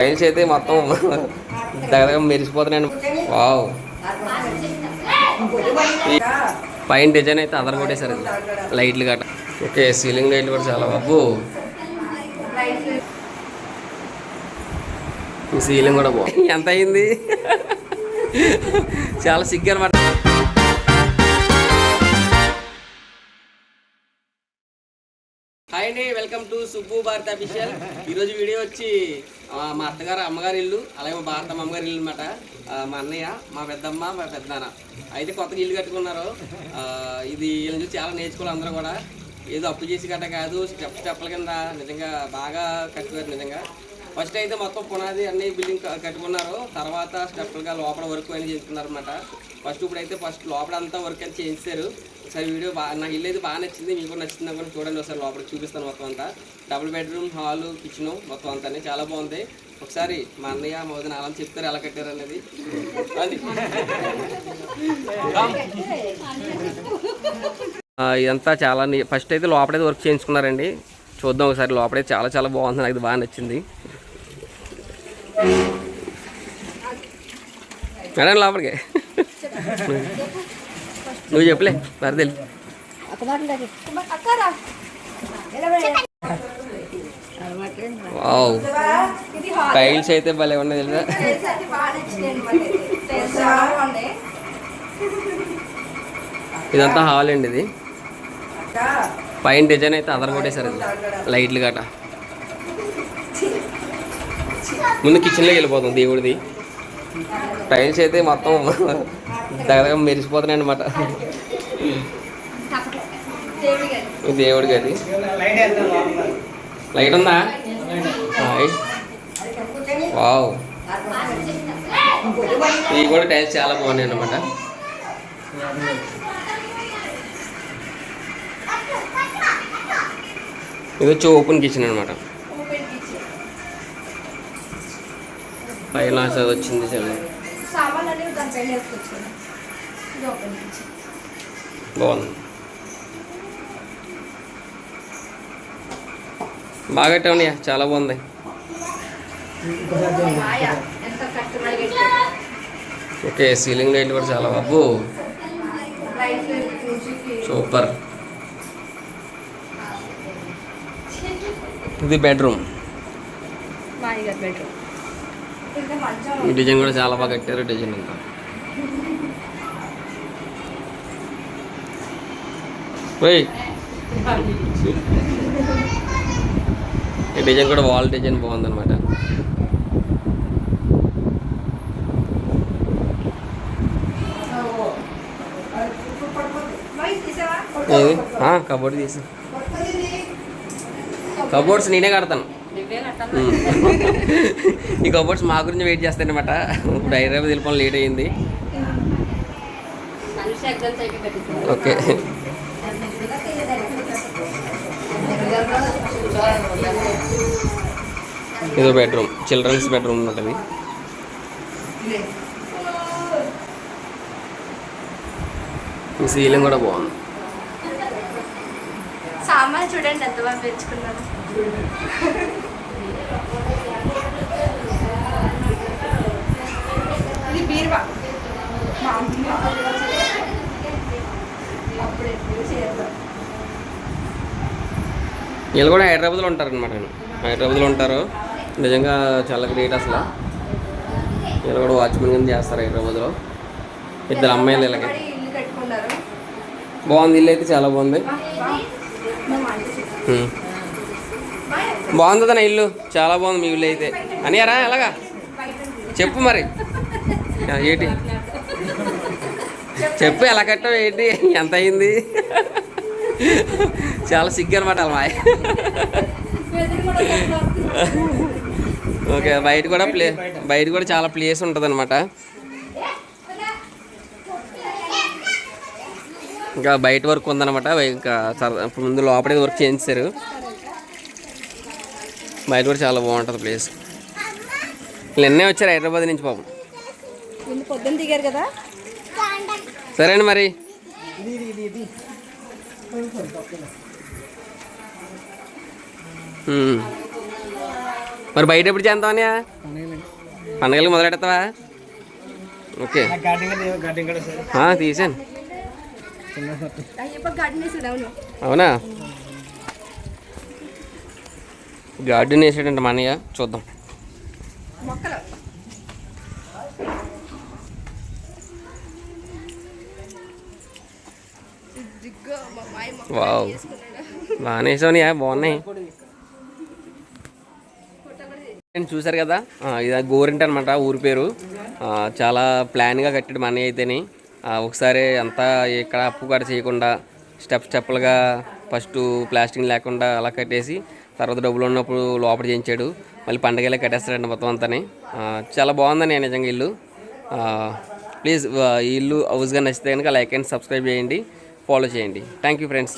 Tiles అయితే మొత్తం దగ్గర మెరిసిపోతున్నాయండి. వావ్. ఈ పైన డిజైన్ అయితే అదర్ కొట్టేశారు. లైట్లు గట్ట ఓకే సీలింగ్ లైట్లు కూడా చాలా బాబు. సీలింగ్ కూడా బాగుంది. ఎంత అయింది? చాలా సిగ్గు అనమాట హాయ్ అండి welcome to Subbu Bharat official. ఈరోజు వీడియో వచ్చి మా అత్తగారు అమ్మగారి ఇల్లు అలాగే మా భారత అమ్మగారి ఇల్లు అనమాట మా అన్నయ్య మా పెద్దమ్మ మా పెద్దనాన్న. అయితే కొత్తగా ఇల్లు కట్టుకున్నారు. ఇది వీళ్ళ నుంచి చాలా నేర్చుకోవాలి అందరూ కూడా. ఏదో అప్పు చేసి గట్ట కాదు స్టెప్ స్టెప్ల కింద నిజంగా బాగా కట్టుకోరు నిజంగా. ఫస్ట్ అయితే మొత్తం పునాది అన్ని బిల్డింగ్ కట్టుకున్నారు. తర్వాత స్టెప్లుగా లోపల వర్క్ అని చేసుకున్నారు అనమాట ఫస్ట్ ఇప్పుడైతే ఫస్ట్ లోపల అంతా వర్క్ అని చేయించారు. ఒకసారి వీడియో బాగా నాకు ఇల్లు అయితే బాగా నచ్చింది. మీకు కూడా నచ్చింది కూడా చూడండి ఒకసారి లోపల చూపిస్తాను మొత్తం అంతా. డబుల్ బెడ్రూమ్ హాల్ కిచెన్ మొత్తం అంతా చాలా బాగుంది. ఒకసారి మా అన్నయ్య మా వదిన అలా చెప్తారు ఎలా కట్టారు అనేది. ఇదంతా చాలా ఫస్ట్ అయితే లోపలైతే వర్క్ చేయించుకున్నారండి. చూద్దాం ఒకసారి లోపలైతే చాలా చాలా బాగుంది. నాకు ఇది బాగా నచ్చింది. మేడం లోపలికి. నువ్వు చెప్పలే వరదలి. వావ్. టైల్స్ అయితే భలే ఉన్నాయి తెలుసా? ఇదంతా హాల్ అండి ఇది. పైన డిజైన్ అయితే అదర్ కొట్టేశారు ఇది. లైట్లు గట ముందు కిచెన్లోకి వెళ్ళిపోతాం దేవుడిది. టైల్స్ అయితే మొత్తం దగ్గర మెరిసిపోతున్నాయి అనమాట దేవుడికి అది లైట్ ఉందా? వావ్ ఇవి కూడా టైల్స్ చాలా బాగున్నాయి అనమాట ఇది వచ్చి ఓపెన్ కిచెన్ అనమాట పైన అది వచ్చింది చాలా సామాన్లు అనేవి దానిపైన వేసుకొచ్చాను ఇది ఓపెన్ వచ్చింది బాగుంది. బాగా కట్టామయ్యా చాలా బాగుంది. ఓకే సీలింగ్ లైట్లు కూడా చాలా బాబు. సూపర్. ఇది బెడ్రూమ్. బెడ్రూమ్. ఈ డిజైన్ కూడా చాలా బాగా కట్టారు డిజైన్ అంతా. ఈ డిజైన్ కూడా వాల్ డిజైన్ బాగుందన్నమాట. తీసావా ఏది కబోర్డ్ తీసి. కబోర్డ్స్ నేనే కడతాను. ఈ కబోర్డ్స్ మా గురించి వెయిట్ చేస్తానమాట ఇప్పుడు హైదరాబాద్ వెళ్ళిపోవడం లేట్ అయింది. ఓకే. ఇదో బెడ్రూమ్. చిల్డ్రన్స్ బెడ్రూమ్ ఉంటుంది ఈ సీలింగ్ కూడా బాగుంది. చూడండి ఎంత బాగా పెంచుకున్నాను ఇది బీరువా. మా అమ్మ అప్పుడు ఎప్పుడు చేద్దాం. వీళ్ళు కూడా హైదరాబాద్లో ఉంటారనమాట హైదరాబాద్లో ఉంటారు. నిజంగా చాలా గ్రేట్ అసలు. వీళ్ళు కూడా వాచ్మెన్ కింద చేస్తారు హైదరాబాద్లో. ఇద్దరు అమ్మాయిలు వీళ్ళకి బాగుంది ఇల్లు అయితే చాలా బాగుంది. మా నా ఇల్లు. చాలా బాగుంది మీ ఇల్లు అయితే. అనియారా ఎలాగా? చెప్పు మరి. ఏంటి? చెప్పు ఎలా కట్టావు ఏంటి? ఎంత అయింది? చాలా సిగ్గు అనమాట అలా ఓకే బయట కూడా ప్లే బయట కూడా చాలా ప్లేస్ ఉంటుంది అనమాట ఇంకా బయట వర్క్ ఉందన్నమాట. ఇంకా ఇప్పుడు ముందు లోపలికి వర్క్ చేయించారు. బయట కూడా చాలా బాగుంటుంది ప్లేస్ ఎన్నే వచ్చారు హైదరాబాద్ నుంచి పాపం. పొద్దున్న దిగారు కదా? సరే అండి మరి. మరి బయట ఎప్పుడు చేద్దామని పండగలకి మొదలెడతావా? ఓకే. తీసాను అవునా? గార్డెన్ వేసాడంట మా అన్నయ్య. చూద్దాం. వావ్. బాగానే వేసావనియా? బాగున్నాయి. నేను చూసారు కదా? ఇది గోరింట అనమాట ఊరి పేరు. చాలా ప్లాన్గా కట్టాడు మా అన్నయ్య అయితేని. ఒకసారి అంతా ఇక్కడ అప్పు కూడా చేయకుండా స్టెప్ స్టెప్లుగా ఫస్ట్ ప్లాస్టింగ్ లేకుండా అలా కట్టేసి తర్వాత డబ్బులు ఉన్నప్పుడు లోపల చేయించాడు. మళ్ళీ పండగలే కట్టేస్తాడండి మొత్తం అంతా చాలా బాగుందని నిజంగా ఇల్లు. ప్లీజ్ ఈ ఇల్లు హౌస్గా నచ్చితే కనుక లైక్ అండ్ సబ్స్క్రైబ్ చేయండి. ఫాలో చేయండి. Thank you friends